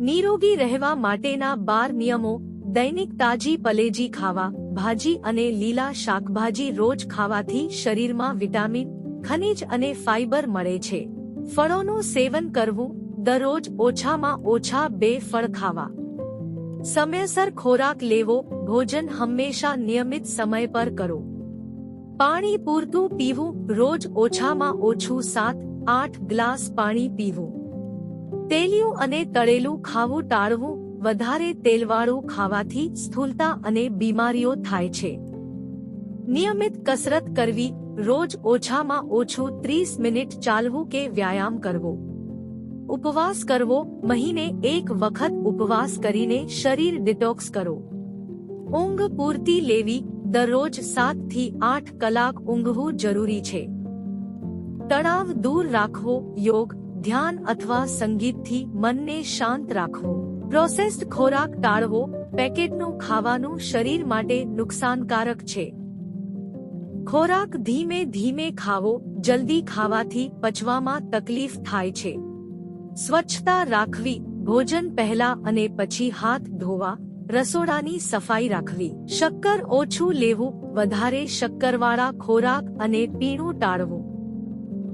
નિરોગી રહેવા માટેના બાર નિયમો, દૈનિક તાજી પલેજી ખાવા, ભાજી અને લીલા શાકભાજી રોજ ખાવાથી શરીરમાં વિટામિન, ખનિજ અને ફાઇબર મળે છે. ફળોનું સેવન કરવું, દરરોજ ઓછામાં ઓછા બે ફળ ખાવા. સમયસર ખોરાક લેવો, ભોજન હંમેશા નિયમિત સમય પર કરો. પાણી પૂરતું પીવું, રોજ ઓછામાં ઓછું સાત, આઠ ગ્લાસ પાણી પીવું. તેલિયું અને તળેલું ખાવું ટાળવું, વધારે તેલવાળું ખાવાથી સ્થૂલતા અને બીમારીઓ થાય છે. નિયમિત કસરત કરવી, રોજ ઓછામાં ઓછું ત્રીસ મિનિટ ચાલવું કે વ્યાયામ કરવો. ઉપવાસ કરવો, મહિને એક વખત ઉપવાસ કરીને શરીર ડિટોક્સ કરો. ઊંઘ પૂરતી લેવી, દરરોજ સાતથી આઠ કલાક ઊંઘવું જરૂરી છે. તણાવ દૂર રાખવો, યોગ ધ્યાન અથવા સંગીતથી મનને શાંત રાખવું. પ્રોસેસ્ડ ખોરાક ટાળવો પેકેટનું ખાવાનું શરીર માટે નુકસાનકારક છે. ખોરાક ધીમે ધીમે ખાવો, જલ્દી ખાવાથી પચવામાં તકલીફ થાય છે. સ્વચ્છતા રાખવી, ભોજન પહેલા અને પછી હાથ ધોવા, રસોડાની સફાઈ રાખવી. શક્કર ઓછું લેવું, વધારે શક્કરવાળા ખોરાક અને પીણું ટાળવું.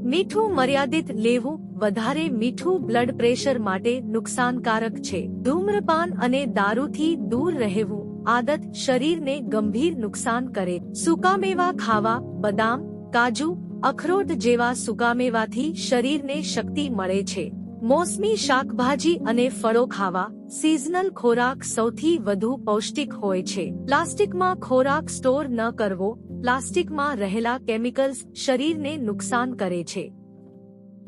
મીઠું મર્યાદિત લેવું વધારે મીઠું બ્લડ પ્રેશર માટે નુકસાનકારક છે. ધૂમ્રપાન અને દારૂથી દૂર રહેવું આદત શરીરને ગંભીર નુકસાન કરે. સુકામેવા ખાવા, બદામ, કાજુ, અખરોટ જેવા સુકામેવાથી શરીરને શક્તિ મળે છે. મોસમી શાકભાજી અને ફળો ખાવા સિઝનલ ખોરાક સૌથી વધુ પૌષ્ટિક હોય છે. પ્લાસ્ટિકમાં ખોરાક સ્ટોર ન કરવો, પ્લાસ્ટિકમાં રહેલા કેમિકલ્સ શરીરને નુકસાન કરે છે.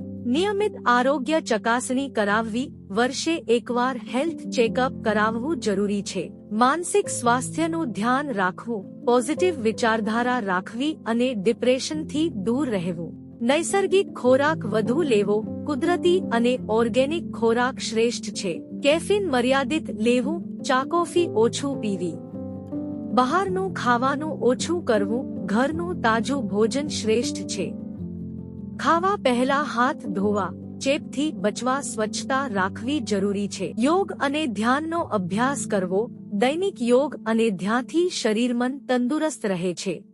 નિયમિત આરોગ્ય ચકાસણી કરાવવી, વર્ષે એકવાર હેલ્થ ચેકઅપ કરાવવું જરૂરી છે. માનસિક સ્વાસ્થ્યનું ધ્યાન રાખવું, પોઝિટિવ વિચારધારા રાખવી અને ડિપ્રેશનથી દૂર રહેવું. નૈસર્ગિક ખોરાક વધુ લેવો, કુદરતી અને ઓર્ગેનિક ખોરાક શ્રેષ્ઠ છે. કેફીન મર્યાદિત લેવું, ચા કોફી ઓછું પીવી. બહારનું ખાવાનું ઓછું કરવું, ઘરનું તાજું ભોજન શ્રેષ્ઠ છે. ખાવા પહેલા હાથ ધોવા, ચેપથી બચવા સ્વચ્છતા રાખવી જરૂરી છે. યોગ અને ધ્યાનનો અભ્યાસ કરવો દૈનિક યોગ અને ધ્યાનથી શરીર મન તંદુરસ્ત રહે છે.